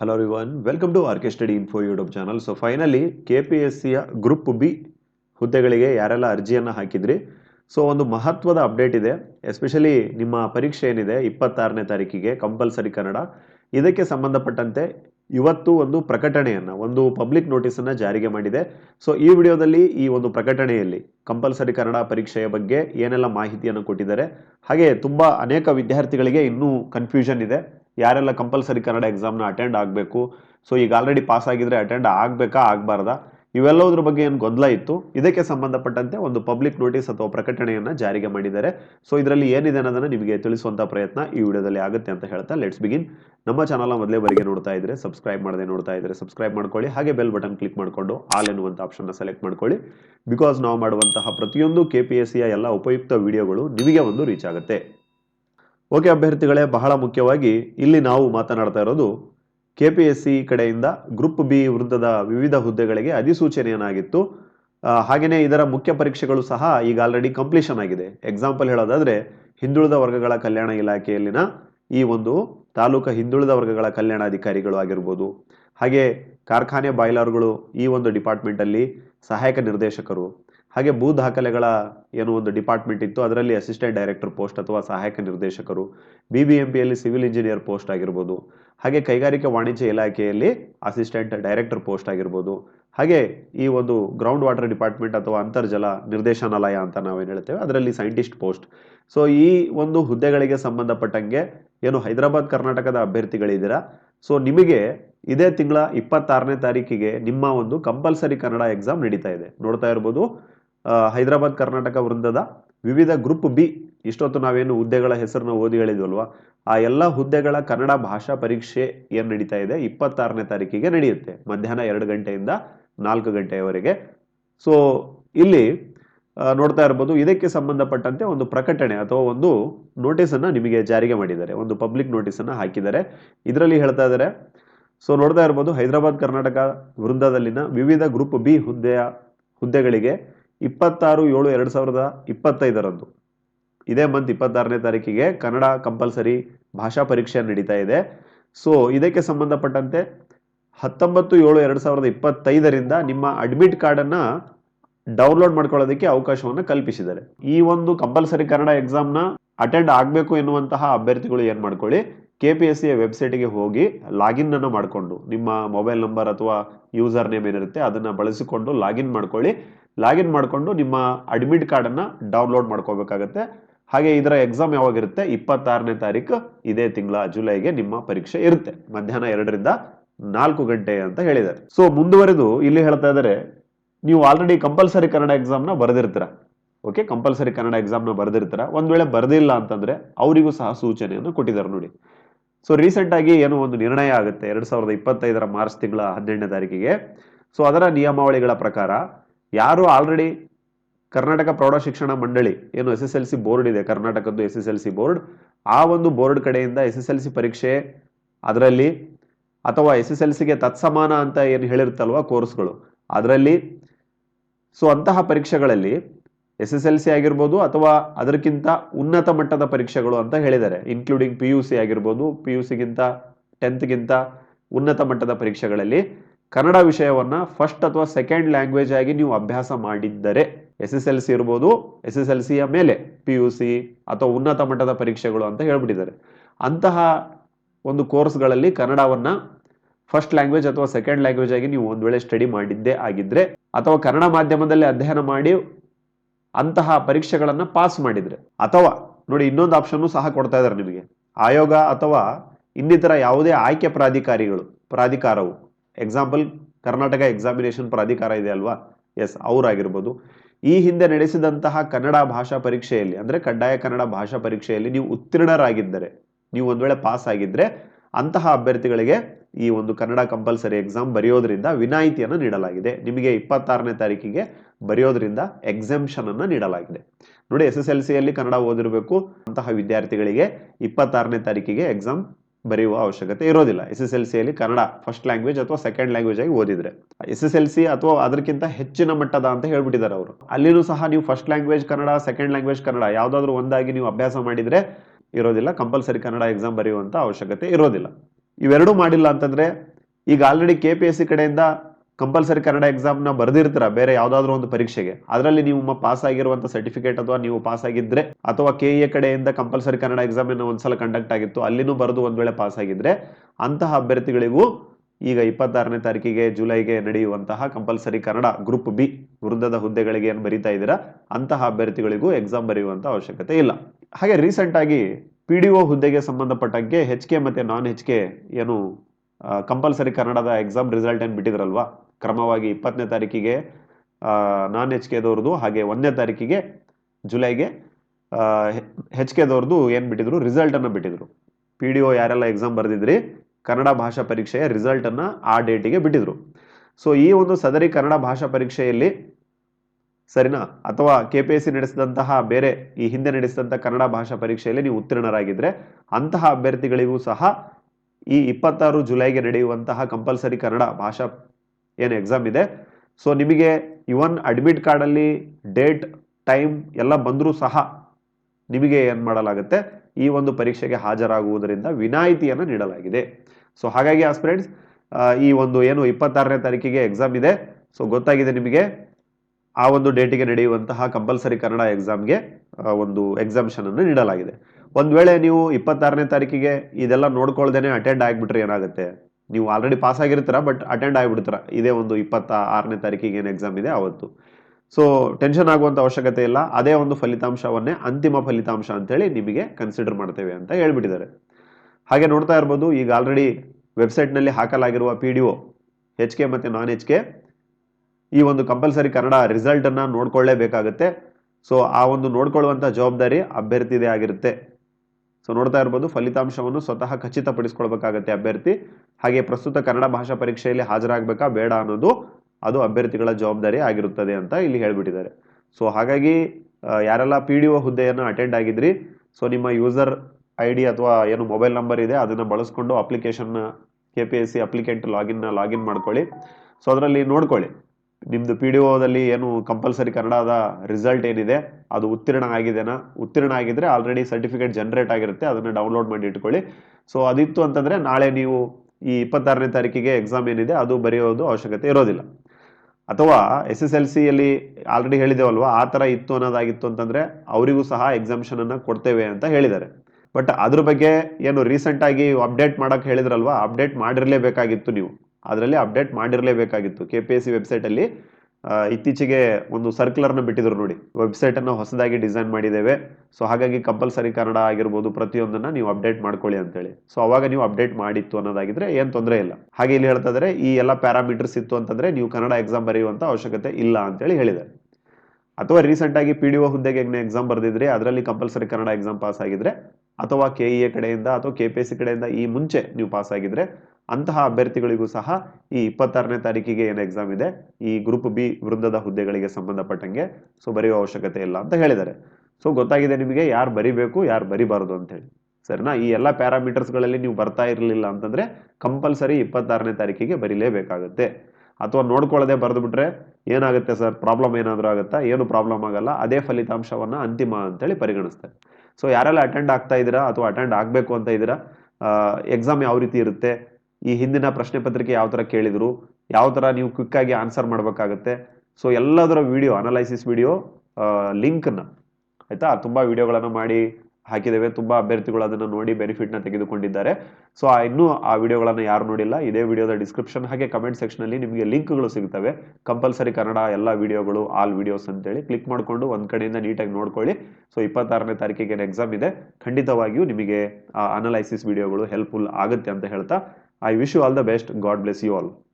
Hello one welcome to R K study info YouTube channel so finally K P S ಸಿಯ group B ಹುದ್ದೆಗಳಿಗೆ ಯಾರೆಲ್ಲ ಅರ್ಜಿಯನ್ನು ಹಾಕಿದ್ರಿ? So ಒಂದು ಮಹತ್ವದ ಅಪ್ಡೇಟ್ ಇದೆ. ಎಸ್ಪೆಷಲಿ ನಿಮ್ಮ ಪರೀಕ್ಷೆ ಏನಿದೆ? ಇಪ್ಪತ್ತಾರನೇ ತಾರೀಕಿಗೆ ಕಂಪಲ್ಸರಿ ಕನ್ನಡ. ಇದಕ್ಕೆ ಸಂಬಂಧಪಟ್ಟಂತೆ ಇವತ್ತು ಒಂದು ಪ್ರಕಟಣೆಯನ್ನು, ಒಂದು ಪಬ್ಲಿಕ್ ನೋಟಿಸನ್ನು ಜಾರಿಗೆ ಮಾಡಿದೆ. ಸೊ ಈ ವಿಡಿಯೋದಲ್ಲಿ ಈ ಒಂದು ಪ್ರಕಟಣೆಯಲ್ಲಿ ಕಂಪಲ್ಸರಿ ಕನ್ನಡ ಪರೀಕ್ಷೆಯ ಬಗ್ಗೆ ಏನೆಲ್ಲ ಮಾಹಿತಿಯನ್ನು ಕೊಟ್ಟಿದ್ದಾರೆ? ಹಾಗೆ ತುಂಬ ಅನೇಕ ವಿದ್ಯಾರ್ಥಿಗಳಿಗೆ ಇನ್ನೂ ಕನ್ಫ್ಯೂಷನ್ ಇದೆ. ಯಾರೆಲ್ಲ ಕಂಪಲ್ಸರಿ ಕನ್ನಡ ಎಕ್ಸಾಮ್ನ ಅಟೆಂಡ್ ಆಗಬೇಕು? ಸೊ ಈಗ ಆಲ್ರೆಡಿ ಪಾಸ್ ಆಗಿದ್ರೆ ಅಟೆಂಡ್ ಆಗಬೇಕಾ, ಆಗಬಾರ್ದ? ಇವೆಲ್ಲದ್ರ ಬಗ್ಗೆ ಏನು ಗೊಂದಲ ಇತ್ತು? ಇದಕ್ಕೆ ಸಂಬಂಧಪಟ್ಟಂತೆ ಒಂದು ಪಬ್ಲಿಕ್ ನೋಟಿಸ್ ಅಥವಾ ಪ್ರಕಟಣೆಯನ್ನು ಜಾರಿಗೆ ಮಾಡಿದ್ದಾರೆ. ಸೊ ಇದರಲ್ಲಿ ಏನಿದೆ ಅನ್ನೋದನ್ನು ನಿಮಗೆ ತಿಳಿಸುವಂಥ ಪ್ರಯತ್ನ ಈ ವಿಡಿಯೋದಲ್ಲಿ ಆಗುತ್ತೆ ಅಂತ ಹೇಳ್ತಾ ಲೆಟ್ಸ್ ಬಿಗಿನ್ ನಮ್ಮ ಚಾನಲ್ ಮೊದಲೇ ಬರಿಗೆ ನೋಡ್ತಾ ಇದ್ರೆ ಸಬ್ಸ್ಕ್ರೈಬ್ ಮಾಡದೆ ನೋಡ್ತಾ ಇದ್ರೆ ಸಬ್ಸ್ಕ್ರೈಬ್ ಮಾಡ್ಕೊಳ್ಳಿ. ಹಾಗೆ ಬೆಲ್ ಬಟನ್ ಕ್ಲಿಕ್ ಮಾಡಿಕೊಂಡು ಆಲ್ ಎನ್ನುವಂಥ ಆಪ್ಷನ್ನ ಸೆಲೆಕ್ಟ್ ಮಾಡ್ಕೊಳ್ಳಿ. ಬಿಕಾಸ್ ನಾವು ಮಾಡುವಂತಹ ಪ್ರತಿಯೊಂದು ಕೆ ಪಿ ಎಸ್ ಸಿಯ ಎಲ್ಲ ಉಪಯುಕ್ತ ವಿಡಿಯೋಗಳು ನಿಮಗೆ ಒಂದು ರೀಚ್ ಆಗುತ್ತೆ. ಓಕೆ ಅಭ್ಯರ್ಥಿಗಳೇ, ಬಹಳ ಮುಖ್ಯವಾಗಿ ಇಲ್ಲಿ ನಾವು ಮಾತನಾಡ್ತಾ ಇರೋದು ಕೆ ಪಿ ಎಸ್ ಸಿ ಕಡೆಯಿಂದ ಗ್ರೂಪ್ ಬಿ ವೃತ್ತದ ವಿವಿಧ ಹುದ್ದೆಗಳಿಗೆ ಅಧಿಸೂಚನೆಯನ್ನಾಗಿತ್ತು. ಹಾಗೆಯೇ ಇದರ ಮುಖ್ಯ ಪರೀಕ್ಷೆಗಳು ಸಹ ಈಗ ಆಲ್ರೆಡಿ ಕಂಪ್ಲೀಷನ್ ಆಗಿದೆ. ಎಕ್ಸಾಂಪಲ್ ಹೇಳೋದಾದರೆ ಹಿಂದುಳಿದ ವರ್ಗಗಳ ಕಲ್ಯಾಣ ಇಲಾಖೆಯಲ್ಲಿನ ಈ ಒಂದು ತಾಲೂಕು ಹಿಂದುಳಿದ ವರ್ಗಗಳ ಕಲ್ಯಾಣಾಧಿಕಾರಿಗಳು ಆಗಿರ್ಬೋದು. ಹಾಗೆ ಕಾರ್ಖಾನೆ ಬಾಯ್ಲರ್ಗಳು ಈ ಒಂದು ಡಿಪಾರ್ಟ್ಮೆಂಟಲ್ಲಿ ಸಹಾಯಕ ನಿರ್ದೇಶಕರು ಹಾಗೆ ಭೂ ದಾಖಲೆಗಳ ಏನು ಒಂದು ಡಿಪಾರ್ಟ್ಮೆಂಟ್ ಇತ್ತು. ಅದರಲ್ಲಿ ಅಸಿಸ್ಟೆಂಟ್ ಡೈರೆಕ್ಟರ್ ಪೋಸ್ಟ್ ಅಥವಾ ಸಹಾಯಕ ನಿರ್ದೇಶಕರು ಬಿ ಬಿ ಎಂ ಪಿಯಲ್ಲಿ ಸಿವಿಲ್ ಇಂಜಿನಿಯರ್ ಪೋಸ್ಟ್ ಆಗಿರ್ಬೋದು, ಹಾಗೆ ಕೈಗಾರಿಕಾ ವಾಣಿಜ್ಯ ಇಲಾಖೆಯಲ್ಲಿ ಅಸಿಸ್ಟೆಂಟ್ ಡೈರೆಕ್ಟರ್ ಪೋಸ್ಟ್ ಆಗಿರ್ಬೋದು. ಹಾಗೆ ಈ ಒಂದು ಗ್ರೌಂಡ್ ವಾಟರ್ ಡಿಪಾರ್ಟ್ಮೆಂಟ್ ಅಥವಾ ಅಂತರ್ಜಲ ನಿರ್ದೇಶನಾಲಯ ಅಂತ ನಾವೇನು ಹೇಳ್ತೇವೆ, ಅದರಲ್ಲಿ ಸೈಂಟಿಸ್ಟ್ ಪೋಸ್ಟ್ ಸೊ ಈ ಒಂದು ಹುದ್ದೆಗಳಿಗೆ ಸಂಬಂಧಪಟ್ಟಂಗೆ ಏನು ಹೈದರಾಬಾದ್, ಕರ್ನಾಟಕದ ಅಭ್ಯರ್ಥಿಗಳಿದ್ದೀರಾ? ಸೊ ನಿಮಗೆ ಇದೇ ತಿಂಗಳ ಇಪ್ಪತ್ತಾರನೇ ತಾರೀಕಿಗೆ ನಿಮ್ಮ ಒಂದು ಕಂಪಲ್ಸರಿ ಕನ್ನಡ ಎಕ್ಸಾಮ್ ನಡೀತಾ ಇದೆ. ನೋಡ್ತಾ ಇರ್ಬೋದು. ಹೈದರಾಬಾದ್ ಕರ್ನಾಟಕ ವೃಂದದ ವಿವಿಧ ಗ್ರೂಪ್ ಬಿ, ಇಷ್ಟೊತ್ತು ನಾವೇನು ಹುದ್ದೆಗಳ ಹೆಸರನ್ನ ಓದಿ ಹೇಳಿದ್ವಲ್ವಾ? ಆ ಎಲ್ಲ ಹುದ್ದೆಗಳ ಕನ್ನಡ ಭಾಷಾ ಪರೀಕ್ಷೆ ಏನು ನಡೀತಾ ಇದೆ? ಇಪ್ಪತ್ತಾರನೇ ತಾರೀಕಿಗೆ ನಡೆಯುತ್ತೆ. ಮಧ್ಯಾಹ್ನ ಎರಡು ಗಂಟೆಯಿಂದ ನಾಲ್ಕು ಗಂಟೆಯವರೆಗೆ ಸೊ ಇಲ್ಲಿ ನೋಡ್ತಾ ಇರ್ಬೋದು, ಇದಕ್ಕೆ ಸಂಬಂಧಪಟ್ಟಂತೆ ಒಂದು ಪ್ರಕಟಣೆ ಅಥವಾ ಒಂದು ನೋಟಿಸನ್ನು ನಿಮಗೆ ಜಾರಿಗೆ ಮಾಡಿದ್ದಾರೆ. ಒಂದು ಪಬ್ಲಿಕ್ ನೋಟಿಸನ್ನು ಹಾಕಿದ್ದಾರೆ. ಇದರಲ್ಲಿ ಹೇಳ್ತಾ ಇದ್ದಾರೆ ಸೊ ನೋಡ್ತಾ ಇರ್ಬೋದು, ಹೈದರಾಬಾದ್ ಕರ್ನಾಟಕ ವೃಂದದಲ್ಲಿನ ವಿವಿಧ ಗ್ರೂಪ್ ಬಿ ಹುದ್ದೆಯ, ಹುದ್ದೆಗಳಿಗೆ ಇಪ್ಪತ್ತಾರು ಏಳು ಎರಡು ಸಾವಿರದ ಇಪ್ಪತ್ತೈದರಂದು. ಇದೇ ಮಂತ್ ಇಪ್ಪತ್ತಾರನೇ ತಾರೀಕಿಗೆ ಕನ್ನಡ ಕಂಪಲ್ಸರಿ ಭಾಷಾ ಪರೀಕ್ಷೆ ನಡೀತಾ ಇದೆ. ಸೊ ಇದಕ್ಕೆ ಸಂಬಂಧಪಟ್ಟಂತೆ ಹತ್ತೊಂಬತ್ತು ಏಳು ಎರಡು ಸಾವಿರದ ಇಪ್ಪತ್ತೈದರಿಂದ ನಿಮ್ಮ ಅಡ್ಮಿಟ್ ಕಾರ್ಡನ್ನು ಡೌನ್ಲೋಡ್ ಮಾಡ್ಕೊಳ್ಳೋದಕ್ಕೆ ಅವಕಾಶವನ್ನು ಕಲ್ಪಿಸಿದ್ದಾರೆ. ಈ ಒಂದು ಕಂಪಲ್ಸರಿ ಕನ್ನಡ ಎಕ್ಸಾಮ್ನ ಅಟೆಂಡ್ ಆಗಬೇಕು ಎನ್ನುವಂತಹ ಅಭ್ಯರ್ಥಿಗಳು ಏನು ಮಾಡ್ಕೊಳ್ಳಿ ಕೆ ಪಿ ಎಸ್ ಸಿಯ ವೆಬ್ಸೈಟ್ಗೆ ಹೋಗಿ ಲಾಗಿನ್ ಅನ್ನು ಮಾಡಿಕೊಂಡು, ನಿಮ್ಮ ಮೊಬೈಲ್ ನಂಬರ್ ಅಥವಾ ಯೂಸರ್ ನೇಮ್ ಏನಿರುತ್ತೆ ಅದನ್ನು ಬಳಸಿಕೊಂಡು ಲಾಗಿನ್ ಮಾಡ್ಕೊಳ್ಳಿ. ಲಾಗಿನ್ ಮಾಡಿಕೊಂಡು ನಿಮ್ಮ ಅಡ್ಮಿಟ್ ಕಾರ್ಡನ್ನು ಡೌನ್ಲೋಡ್ ಮಾಡ್ಕೋಬೇಕಾಗತ್ತೆ. ಹಾಗೆ ಇದರ ಎಕ್ಸಾಮ್ ಯಾವಾಗಿರುತ್ತೆ? ಇಪ್ಪತ್ತಾರನೇ ತಾರೀಕು ಇದೇ ತಿಂಗಳ ಜುಲೈಗೆ ನಿಮ್ಮ ಪರೀಕ್ಷೆ ಇರುತ್ತೆ. ಮಧ್ಯಾಹ್ನ ಎರಡರಿಂದ ನಾಲ್ಕು ಗಂಟೆ ಅಂತ ಹೇಳಿದ್ದಾರೆ. ಸೊ ಮುಂದುವರೆದು ಇಲ್ಲಿ ಹೇಳ್ತಾ ಇದ್ದಾರೆ, ನೀವು ಆಲ್ರೆಡಿ ಕಂಪಲ್ಸರಿ ಕನ್ನಡ ಎಕ್ಸಾಮ್ನ ಬರೆದಿರ್ತೀರ. ಓಕೆ ಕಂಪಲ್ಸರಿ ಕನ್ನಡ ಎಕ್ಸಾಮ್ನ ಬರೆದಿರ್ತೀರ. ಒಂದ್ ವೇಳೆ ಬರೆದಿಲ್ಲ ಅಂತಂದ್ರೆ ಅವರಿಗೂ ಸಹ ಸೂಚನೆಯನ್ನು ಕೊಟ್ಟಿದ್ದಾರೆ ನೋಡಿ. ಸೊ ರೀಸೆಂಟ್ ಆಗಿ ಏನು ಒಂದು ನಿರ್ಣಯ ಆಗುತ್ತೆ. ಎರಡ್ ಸಾವಿರದ ಇಪ್ಪತ್ತೈದರ ಮಾರ್ಚ್ ತಿಂಗಳ ಹನ್ನೆರಡನೇ ತಾರೀಕಿಗೆ. ಸೊ ಅದರ ನಿಯಮಾವಳಿಗಳ ಪ್ರಕಾರ ಯಾರು ಆಲ್ರೆಡಿ ಕರ್ನಾಟಕ ಪ್ರೌಢಶಿಕ್ಷಣ ಮಂಡಳಿ, ಏನು S S L C board ಇದೆ, ಕರ್ನಾಟಕದ್ದು S S L C board ಆ ಒಂದು ಬೋರ್ಡ್ ಕಡೆಯಿಂದ ಎಸ್ ಎಸ್ ಎಲ್ ಸಿ ಪರೀಕ್ಷೆ ಅದರಲ್ಲಿ ಅಥವಾ ಎಸ್ ಎಸ್ ಎಲ್ ಸಿಗೆ ತತ್ಸಮಾನ ಅಂತ ಏನು ಹೇಳಿರ್ತಲ್ವ ಕೋರ್ಸ್ಗಳು ಅದರಲ್ಲಿ ಸೊ ಅಂತಹ ಪರೀಕ್ಷೆಗಳಲ್ಲಿ ಎಸ್ ಎಸ್ ಎಲ್ ಸಿ ಆಗಿರ್ಬೋದು ಅಥವಾ ಅದಕ್ಕಿಂತ ಉನ್ನತ ಮಟ್ಟದ ಪರೀಕ್ಷೆಗಳು ಅಂತ ಹೇಳಿದ್ದಾರೆ ಇನ್ಕ್ಲೂಡಿಂಗ್ ಪಿ ಯು ಸಿ ಆಗಿರ್ಬೋದು ಪಿ ಯು ಸಿಗಿಂತ ಟೆಂತ್ಗಿಂತ ಉನ್ನತ ಮಟ್ಟದ ಪರೀಕ್ಷೆಗಳಲ್ಲಿ. ಕನ್ನಡ ವಿಷಯವನ್ನ ಫಸ್ಟ್ ಅಥವಾ ಸೆಕೆಂಡ್ ಲ್ಯಾಂಗ್ವೇಜ್ ಆಗಿ ನೀವು ಅಭ್ಯಾಸ ಮಾಡಿದ್ದರೆ ಎಸ್ ಎಸ್ ಎಲ್ ಸಿ ಇರ್ಬೋದು ಎಸ್ ಎಸ್ ಎಲ್ ಸಿಯ ಮೇಲೆ ಪಿ ಯು ಸಿ ಅಥವಾ ಉನ್ನತ ಮಟ್ಟದ ಪರೀಕ್ಷೆಗಳು ಅಂತ ಹೇಳ್ಬಿಟ್ಟಿದ್ದಾರೆ. ಅಂತಹ ಒಂದು ಕೋರ್ಸ್ಗಳಲ್ಲಿ ಕನ್ನಡವನ್ನ ಫಸ್ಟ್ ಲ್ಯಾಂಗ್ವೇಜ್ ಅಥವಾ ಸೆಕೆಂಡ್ ಲ್ಯಾಂಗ್ವೇಜ್ ಆಗಿ ನೀವು ಒಂದ್ ವೇಳೆ ಸ್ಟಡಿ ಮಾಡಿದ್ದೇ ಆಗಿದ್ರೆ ಅಥವಾ ಕನ್ನಡ ಮಾಧ್ಯಮದಲ್ಲಿ ಅಧ್ಯಯನ ಮಾಡಿ ಅಂತಹ ಪರೀಕ್ಷೆಗಳನ್ನು ಪಾಸ್ ಮಾಡಿದ್ರೆ, ಅಥವಾ ನೋಡಿ ಇನ್ನೊಂದು ಆಪ್ಷನ್ ಸಹ ಕೊಡ್ತಾ ಇದ್ದಾರೆ ನಿಮಗೆ. ಆಯೋಗ ಅಥವಾ ಇನ್ನಿತರ ಯಾವುದೇ ಆಯ್ಕೆ ಪ್ರಾಧಿಕಾರಿಗಳು, ಪ್ರಾಧಿಕಾರವು ಎಕ್ಸಾಂಪಲ್ ಕರ್ನಾಟಕ ಎಕ್ಸಾಮಿನೇಷನ್ ಪ್ರಾಧಿಕಾರ ಇದೆ ಅಲ್ವಾ ಎಸ್ ಅವರಾಗಿರ್ಬೋದು. ಈ ಹಿಂದೆ ನಡೆಸಿದಂತಹ ಕನ್ನಡ ಭಾಷಾ ಪರೀಕ್ಷೆಯಲ್ಲಿ, ಅಂದರೆ ಕಡ್ಡಾಯ ಕನ್ನಡ ಭಾಷಾ ಪರೀಕ್ಷೆಯಲ್ಲಿ ನೀವು ಉತ್ತೀರ್ಣರಾಗಿದ್ದರೆ, ನೀವು ಒಂದು ವೇಳೆ ಪಾಸ್ ಆಗಿದ್ದರೆ ಅಂತಹ ಅಭ್ಯರ್ಥಿಗಳಿಗೆ ಈ ಒಂದು ಕನ್ನಡ ಕಂಪಲ್ಸರಿ ಎಕ್ಸಾಮ್ ಬರೆಯೋದ್ರಿಂದ ವಿನಾಯಿತಿಯನ್ನು ನೀಡಲಾಗಿದೆ. ನಿಮಗೆ ಇಪ್ಪತ್ತಾರನೇ ತಾರೀಕಿಗೆ ಬರೆಯೋದ್ರಿಂದ ಎಕ್ಸೆಂಪ್ಷನ್ ಅನ್ನು ನೀಡಲಾಗಿದೆ. ನೋಡಿ ಎಸ್ ಎಸ್ ಎಲ್ ಸಿಯಲ್ಲಿ ಕನ್ನಡ ಓದಿರಬೇಕು ಅಂತಹ ವಿದ್ಯಾರ್ಥಿಗಳಿಗೆ ಇಪ್ಪತ್ತಾರನೇ ತಾರೀಕಿಗೆ ಎಕ್ಸಾಮ್ ಬರೆಯುವ ಅವಶ್ಯಕತೆ ಇರೋದಿಲ್ಲ. ಎಸ್ ಎಸ್ ಎಲ್ ಸಿಯಲ್ಲಿ ಕನ್ನಡ ಫಸ್ಟ್ ಲ್ಯಾಂಗ್ವೇಜ್ ಅಥವಾ ಸೆಕೆಂಡ್ ಲ್ಯಾಂಗ್ವೇಜ್ ಆಗಿ ಓದಿದ್ರೆ. ಎಸ್ ಎಸ್ ಎಲ್ ಸಿ ಅಥವಾ ಅದಕ್ಕಿಂತ ಹೆಚ್ಚಿನ ಮಟ್ಟದ ಅಂತ ಹೇಳ್ಬಿಟ್ಟಿದ್ದಾರೆ ಅವರು. ಅಲ್ಲಿನೂ ಸಹ ನೀವು first language Kannada second language Kannada ಯಾವುದಾದ್ರೂ ಒಂದಾಗಿ ನೀವು ಅಭ್ಯಾಸ ಮಾಡಿದ್ರೆ ಇರೋದಿಲ್ಲ. ಕಂಪಲ್ಸರಿ ಕನ್ನಡ ಎಕ್ಸಾಮ್ ಬರೆಯುವಂಥ ಅವಶ್ಯಕತೆ ಇರೋದಿಲ್ಲ. ಇವೆರಡೂ ಮಾಡಿಲ್ಲ ಅಂತಂದ್ರೆ ಈಗ already K P S C ಕಡೆಯಿಂದ ಕಂಪಲ್ಸರಿ ಕನ್ನಡ ಎಕ್ಸಾಮ್ನ ಬರೆದಿರ್ತೀರ? ಬೇರೆ ಯಾವುದಾದ್ರೂ ಒಂದು ಪರೀಕ್ಷೆಗೆ. ಅದರಲ್ಲಿ ನೀವು ಪಾಸ್ ಆಗಿರುವಂಥ ಸರ್ಟಿಫಿಕೇಟ್ ಅಥವಾ ನೀವು ಪಾಸ್ ಆಗಿದ್ರೆ ಅಥವಾ ಕೆ ಎ ಕಡೆಯಿಂದ ಕಂಪಲ್ಸರಿ ಕನ್ನಡ ಎಕ್ಸಾಮ್ ಒಂದ್ಸಲ ಕಂಡಕ್ಟ್ ಆಗಿತ್ತು, ಅಲ್ಲಿನೂ ಬರೆದು ಒಂದ್ ವೇಳೆ ಪಾಸ್ ಆಗಿದ್ರೆ ಅಂತಹ ಅಭ್ಯರ್ಥಿಗಳಿಗೂ ಈಗ ಇಪ್ಪತ್ತಾರನೇ ತಾರೀಕಿಗೆ ಜುಲೈಗೆ ನಡೆಯುವಂತಹ ಕಂಪಲ್ಸರಿ ಕನ್ನಡ ಗ್ರೂಪ್ ಬಿ ವೃಂದದ ಹುದ್ದೆಗಳಿಗೆ ಏನು ಬರೀತಾ ಇದ್ದೀರಾ? ಅಂತಹ ಅಭ್ಯರ್ಥಿಗಳಿಗೂ ಎಕ್ಸಾಮ್ ಬರೆಯುವಂತ ಅವಶ್ಯಕತೆ ಇಲ್ಲ. ಹಾಗೆ ರೀಸೆಂಟ್ ಆಗಿ ಪಿ ಡಿ ಒ ಹುದ್ದೆಗೆ ಸಂಬಂಧಪಟ್ಟಂಗೆ ಹೆಚ್ ಕೆ ಮತ್ತೆ ನಾನ್ ಹೆಚ್ ಕೆ ಏನು ಕಂಪಲ್ಸರಿ ಕನ್ನಡದ ಎಕ್ಸಾಮ್ ರಿಸಲ್ಟ್ ಏನು ಬಿಟ್ಟಿದ್ರಲ್ವಾ? ಕ್ರಮವಾಗಿ ಇಪ್ಪತ್ತನೇ ತಾರೀಕಿಗೆ ನಾನ್ ಹೆಚ್ ಕೆದವ್ರದ್ದು ಹಾಗೆ ಒಂದನೇ ತಾರೀಕಿಗೆ ಜುಲೈಗೆ ಹೆಚ್ ಕೆದವ್ರದ್ದು ಏನು ಬಿಟ್ಟಿದ್ರು, ರಿಸಲ್ಟನ್ನು ಬಿಟ್ಟಿದ್ರು. ಪಿ ಡಿ ಒ ಯಾರೆಲ್ಲ ಎಕ್ಸಾಮ್ ಬರೆದಿದ್ರಿ, ಕನ್ನಡ ಭಾಷಾ ಪರೀಕ್ಷೆಯ ರಿಸಲ್ಟನ್ನು ಆ ಡೇಟಿಗೆ ಬಿಟ್ಟಿದ್ರು. ಸೊ, ಈ ಒಂದು ಸದರಿ ಕನ್ನಡ ಭಾಷಾ ಪರೀಕ್ಷೆಯಲ್ಲಿ ಸರಿನಾ? ಅಥವಾ ಕೆ ಪಿ ಎಸ್ ಸಿ ನಡೆಸಿದಂತಹ ಬೇರೆ, ಈ ಹಿಂದೆ ನಡೆಸಿದಂಥ ಕನ್ನಡ ಭಾಷಾ ಪರೀಕ್ಷೆಯಲ್ಲಿ ನೀವು ಉತ್ತೀರ್ಣರಾಗಿದ್ದರೆ ಅಂತಹ ಅಭ್ಯರ್ಥಿಗಳಿಗೂ ಸಹ ಈ ಇಪ್ಪತ್ತಾರು ಜುಲೈಗೆ ನಡೆಯುವಂತಹ ಕಂಪಲ್ಸರಿ ಕನ್ನಡ ಭಾಷಾ ಏನು ಎಕ್ಸಾಮ್ ಇದೆ. ಸೊ ನಿಮಗೆ ಇವನ್ ಅಡ್ಮಿಟ್ ಕಾರ್ಡಲ್ಲಿ ಡೇಟ್ ಟೈಮ್ ಎಲ್ಲ ಬಂದರೂ ಸಹ ನಿಮಗೆ ಏನು ಮಾಡಲಾಗುತ್ತೆ? ಈ ಒಂದು ಪರೀಕ್ಷೆಗೆ ಹಾಜರಾಗುವುದರಿಂದ ವಿನಾಯಿತಿಯನ್ನು ನೀಡಲಾಗಿದೆ. ಸೊ ಹಾಗಾಗಿ ಆಸ್ಪಿರೆಂಟ್ಸ್ ಈ ಒಂದು ಏನು ಇಪ್ಪತ್ತಾರನೇ ತಾರೀಕಿಗೆ ಎಕ್ಸಾಮ್ ಇದೆ. ಸೊ ಗೊತ್ತಾಗಿದೆ ನಿಮಗೆ, ಆ ಒಂದು ಡೇಟಿಗೆ ನಡೆಯುವಂತಹ ಕಂಪಲ್ಸರಿ ಕನ್ನಡ ಎಕ್ಸಾಮ್ಗೆ ಒಂದು ಎಕ್ಸಾಮಿಷನನ್ನು ನೀಡಲಾಗಿದೆ. ಒಂದು ವೇಳೆ ನೀವು ಇಪ್ಪತ್ತಾರನೇ ತಾರೀಕಿಗೆ ಇದೆಲ್ಲ ನೋಡ್ಕೊಳ್ದೇನೆ ಅಟೆಂಡ್ ಆಗಿಬಿಟ್ರೆ ಏನಾಗುತ್ತೆ? ನೀವು ಆಲ್ರೆಡಿ ಪಾಸ್ ಆಗಿರ್ತೀರ ಬಟ್ ಅಟೆಂಡ್ ಆಗಿಬಿಡ್ತೀರ? ಇದೇ ಒಂದು ಇಪ್ಪತ್ತ ಆರನೇ ತಾರೀಕಿಗೆ ಏನು ಎಕ್ಸಾಮ್ ಇದೆ ಅವತ್ತು. ಸೊ ಟೆನ್ಷನ್ ಆಗುವಂಥ ಅವಶ್ಯಕತೆ ಇಲ್ಲ. ಅದೇ ಒಂದು ಫಲಿತಾಂಶವನ್ನೇ ಅಂತಿಮ ಫಲಿತಾಂಶ ಅಂತೇಳಿ ನಿಮಗೆ ಕನ್ಸಿಡರ್ ಮಾಡ್ತೇವೆ ಅಂತ ಹೇಳ್ಬಿಟ್ಟಿದ್ದಾರೆ. ಹಾಗೆ ನೋಡ್ತಾ ಇರ್ಬೋದು, ಈಗ ಆಲ್ರೆಡಿ ವೆಬ್ಸೈಟ್ನಲ್ಲಿ ಹಾಕಲಾಗಿರುವ P D O H K ಮತ್ತು ನಾನ್ ಎಚ್ ಕೆ ಈ ಒಂದು ಕಂಪಲ್ಸರಿ ಕನ್ನಡ ರಿಸಲ್ಟನ್ನು ನೋಡ್ಕೊಳ್ಳೇಬೇಕಾಗುತ್ತೆ. ಸೊ ಆ ಒಂದು ನೋಡ್ಕೊಳ್ಳುವಂಥ ಜವಾಬ್ದಾರಿ ಅಭ್ಯರ್ಥಿದೇ ಆಗಿರುತ್ತೆ. ಸೊ ನೋಡ್ತಾ ಇರ್ಬೋದು, ಫಲಿತಾಂಶವನ್ನು ಸ್ವತಃ ಖಚಿತಪಡಿಸ್ಕೊಳ್ಬೇಕಾಗತ್ತೆ ಅಭ್ಯರ್ಥಿ. ಹಾಗೆ ಪ್ರಸ್ತುತ ಕನ್ನಡ ಭಾಷಾ ಪರೀಕ್ಷೆಯಲ್ಲಿ ಹಾಜರಾಗಬೇಕಾ ಬೇಡ ಅನ್ನೋದು ಅದು ಅಭ್ಯರ್ಥಿಗಳ ಜವಾಬ್ದಾರಿ ಆಗಿರುತ್ತದೆ ಅಂತ ಇಲ್ಲಿ ಹೇಳ್ಬಿಟ್ಟಿದ್ದಾರೆ. ಸೊ ಹಾಗಾಗಿ ಯಾರೆಲ್ಲ ಪಿ ಡಿ ಒ ಹುದ್ದೆಯನ್ನು ಅಟೆಂಡ್ ಆಗಿದ್ರಿ ಸೊ ನಿಮ್ಮ ಯೂಸರ್ ಐ ಡಿ ಅಥವಾ ಏನು ಮೊಬೈಲ್ ನಂಬರ್ ಇದೆ, ಅದನ್ನು ಬಳಸ್ಕೊಂಡು application K P S C applicant ಲಾಗಿನ್ನ login ಮಾಡ್ಕೊಳ್ಳಿ. ಸೊ ಅದರಲ್ಲಿ ನೋಡ್ಕೊಳ್ಳಿ. ನಿಮ್ಮದು ಪಿ ಡಿ ಒದಲ್ಲಿ ಏನು ಕಂಪಲ್ಸರಿ ಕನ್ನಡದ ರಿಸಲ್ಟ್ ಏನಿದೆ, ಅದು ಉತ್ತೀರ್ಣ ಆಗಿದೆನಾ? ಉತ್ತೀರ್ಣ ಆಗಿದ್ರೆ ಆಲ್ರೆಡಿ ಸರ್ಟಿಫಿಕೇಟ್ ಜನರೇಟ್ ಆಗಿರುತ್ತೆ, ಅದನ್ನು ಡೌನ್ಲೋಡ್ ಮಾಡಿ ಇಟ್ಕೊಳ್ಳಿ. ಸೊ ಅದಿತ್ತು ಅಂತಂದರೆ ನಾಳೆ ನೀವು ಈ ಇಪ್ಪತ್ತಾರನೇ ತಾರೀಕಿಗೆ ಎಕ್ಸಾಮ್ ಏನಿದೆ, ಅದು ಬರೆಯೋದು ಅವಶ್ಯಕತೆ ಇರೋದಿಲ್ಲ. ಅಥವಾ ಎಸ್ ಎಸ್ ಎಲ್ ಸಿಯಲ್ಲಿ ಆಲ್ರೆಡಿ ಹೇಳಿದೇವಲ್ವಾ, ಆ ಥರ ಇತ್ತು ಅನ್ನೋದಾಗಿತ್ತು ಅಂತಂದರೆ ಅವರಿಗೂ ಸಹ ಎಕ್ಸಾಮಿಷನ್ ಅನ್ನು ಕೊಡ್ತೇವೆ ಅಂತ ಹೇಳಿದ್ದಾರೆ. ಬಟ್ ಅದ್ರ ಬಗ್ಗೆ ಏನು ರೀಸೆಂಟ್ ಆಗಿ ಅಪ್ಡೇಟ್ ಮಾಡಕ್ ಹೇಳಿದ್ರಲ್ವಾ ಅಪ್ಡೇಟ್ ಮಾಡಿರಲೇಬೇಕಾಗಿತ್ತು ನೀವು. ಅದರಲ್ಲಿ ಅಪ್ಡೇಟ್ ಮಾಡಿರಲೇಬೇಕಾಗಿತ್ತು. ಕೆ ಪಿ ಎಸ್ ಸಿ ವೆಬ್ಸೈಟಲ್ಲಿ ಇತ್ತೀಚೆಗೆ ಒಂದು ಸರ್ಕ್ಯುಲರ್ನ ಬಿಟ್ಟಿದ್ರು ನೋಡಿ. ವೆಬ್ಸೈಟನ್ನು ಹೊಸದಾಗಿ ಡಿಸೈನ್ ಮಾಡಿದ್ದೇವೆ. ಸೊ ಹಾಗಾಗಿ ಕಂಪಲ್ಸರಿ ಕನ್ನಡ ಆಗಿರ್ಬೋದು ಪ್ರತಿಯೊಂದನ್ನು ನೀವು ಅಪ್ಡೇಟ್ ಮಾಡ್ಕೊಳ್ಳಿ ಅಂತೇಳಿ. ಸೊ ಅವಾಗ ನೀವು ಅಪ್ಡೇಟ್ ಮಾಡಿತ್ತು ಅನ್ನೋದಾಗಿದ್ರೆ ಏನು ತೊಂದರೆ ಇಲ್ಲ. ಹಾಗೆ ಇಲ್ಲಿ ಹೇಳ್ತಾ ಇದ್ದಾರೆ ಈ ಎಲ್ಲ ಪ್ಯಾರಾಮೀಟರ್ಸ್ ಇತ್ತು ಅಂತಂದರೆ ನೀವು ಕನ್ನಡ ಎಕ್ಸಾಮ್ ಬರೆಯುವಂಥ ಅವಶ್ಯಕತೆ ಇಲ್ಲ ಅಂತೇಳಿ ಹೇಳಿದೆ ಅಥವಾ ರೀಸೆಂಟಾಗಿ ಪಿ ಡಿ ಒ ಹುದ್ದೆಗೆ ಎಕ್ಸಾಮ್ ಬರೆದಿದ್ರೆ, ಅದರಲ್ಲಿ ಕಂಪಲ್ಸರಿ ಕನ್ನಡ ಎಕ್ಸಾಮ್ ಪಾಸ್ ಆಗಿದ್ರೆ, ಅಥವಾ ಕೆ ಇ ಎ ಕಡೆಯಿಂದ ಅಥವಾ ಕೆ ಪಿ ಎಸ್ ಸಿ ಕಡೆಯಿಂದ ಈ ಮುಂಚೆ ನೀವು ಪಾಸ್ ಆಗಿದ್ರೆ ಅಂತಹ ಅಭ್ಯರ್ಥಿಗಳಿಗೂ ಸಹ ಈ ಇಪ್ಪತ್ತಾರನೇ ತಾರೀಕಿಗೆ ಏನು ಎಕ್ಸಾಮ್ ಇದೆ, ಈ ಗ್ರೂಪ್ ಬಿ ವೃಂದದ ಹುದ್ದೆಗಳಿಗೆ ಸಂಬಂಧಪಟ್ಟಂಗೆ ಸೊ ಬರೆಯುವ ಅವಶ್ಯಕತೆ ಇಲ್ಲ ಅಂತ ಹೇಳಿದ್ದಾರೆ. ಸೊ ಗೊತ್ತಾಗಿದೆ ನಿಮಗೆ ಯಾರು ಬರಿಬೇಕು, ಯಾರು ಬರಿಬಾರದು ಅಂತ ಹೇಳಿ. ಸರಿನಾ? ಈ ಎಲ್ಲ ಪ್ಯಾರಾಮೀಟರ್ಸ್ಗಳಲ್ಲಿ ನೀವು ಬರ್ತಾ ಇರಲಿಲ್ಲ ಅಂತಂದ್ರೆ ಕಂಪಲ್ಸರಿ ಇಪ್ಪತ್ತಾರನೇ ತಾರೀಕಿಗೆ ಬರೀಲೇಬೇಕಾಗುತ್ತೆ. ಅಥವಾ ನೋಡ್ಕೊಳ್ಳದೆ ಬರೆದು ಬಿಟ್ರೆ ಏನಾಗುತ್ತೆ ಸರ್? ಪ್ರಾಬ್ಲಮ್ ಏನಾದರೂ ಆಗುತ್ತಾ? ಏನು ಪ್ರಾಬ್ಲಮ್ ಆಗಲ್ಲ? ಅದೇ ಫಲಿತಾಂಶವನ್ನ ಅಂತಿಮ ಅಂತೇಳಿ ಪರಿಗಣಿಸ್ತಾರೆ. ಸೊ ಯಾರೆಲ್ಲ ಅಟೆಂಡ್ ಆಗ್ತಾ ಇದ್ದೀರಾ ಅಥವಾ ಅಟೆಂಡ್ ಆಗಬೇಕು ಅಂತ ಇದ್ದೀರಾ ಎಕ್ಸಾಮ್ ಯಾವ ರೀತಿ ಇರುತ್ತೆ? ಈ ಹಿಂದಿನ ಪ್ರಶ್ನೆ ಪತ್ರಿಕೆ ಯಾವ ಥರ ಕೇಳಿದ್ರು, ಯಾವ ಥರ ನೀವು ಕ್ವಿಕ್ ಆಗಿ ಆನ್ಸರ್ ಮಾಡಬೇಕಾಗುತ್ತೆ. ಸೊ ಎಲ್ಲದರ ವಿಡಿಯೋ ಅನಲೈಸಿಸ್ ವಿಡಿಯೋ ಲಿಂಕ್ನ, ಆಯಿತಾ? ತುಂಬ ವಿಡಿಯೋಗಳನ್ನು ಮಾಡಿ ಹಾಕಿದ್ದೇವೆ. ತುಂಬ ಅಭ್ಯರ್ಥಿಗಳು ಅದನ್ನು ನೋಡಿ ಬೆನಿಫಿಟ್ನ ತೆಗೆದುಕೊಂಡಿದ್ದಾರೆ. ಸೊ ಆ, ಇನ್ನೂ ಆ ವಿಡಿಯೋಗಳನ್ನು ಯಾರು ನೋಡಿಲ್ಲ. ಇದೇ ವಿಡಿಯೋದ ಡಿಸ್ಕ್ರಿಪ್ಷನ್ ಹಾಗೆ ಕಮೆಂಟ್ ಸೆಕ್ಷನಲ್ಲಿ ನಿಮಗೆ ಲಿಂಕ್ಗಳು ಸಿಗ್ತವೆ. ಕಂಪಲ್ಸರಿ ಕನ್ನಡ ಎಲ್ಲ ವಿಡಿಯೋಗಳು ಆಲ್ ವಿಡಿಯೋಸ್ ಅಂತೇಳಿ ಕ್ಲಿಕ್ ಮಾಡಿಕೊಂಡು ಒಂದು ಕಡೆಯಿಂದ ನೀಟಾಗಿ ನೋಡ್ಕೊಳ್ಳಿ. ಸೊ ಇಪ್ಪತ್ತಾರನೇ ತಾರೀಕಿಗೆ ಎಕ್ಸಾಮ್ ಇದೆ. ಖಂಡಿತವಾಗಿಯೂ ನಿಮಗೆ ಅನಲೈಸಿಸ್ ವಿಡಿಯೋಗಳು ಹೆಲ್ಪ್ಫುಲ್ ಆಗುತ್ತೆ ಅಂತ ಹೇಳ್ತಾ I wish you all the best. God bless you all.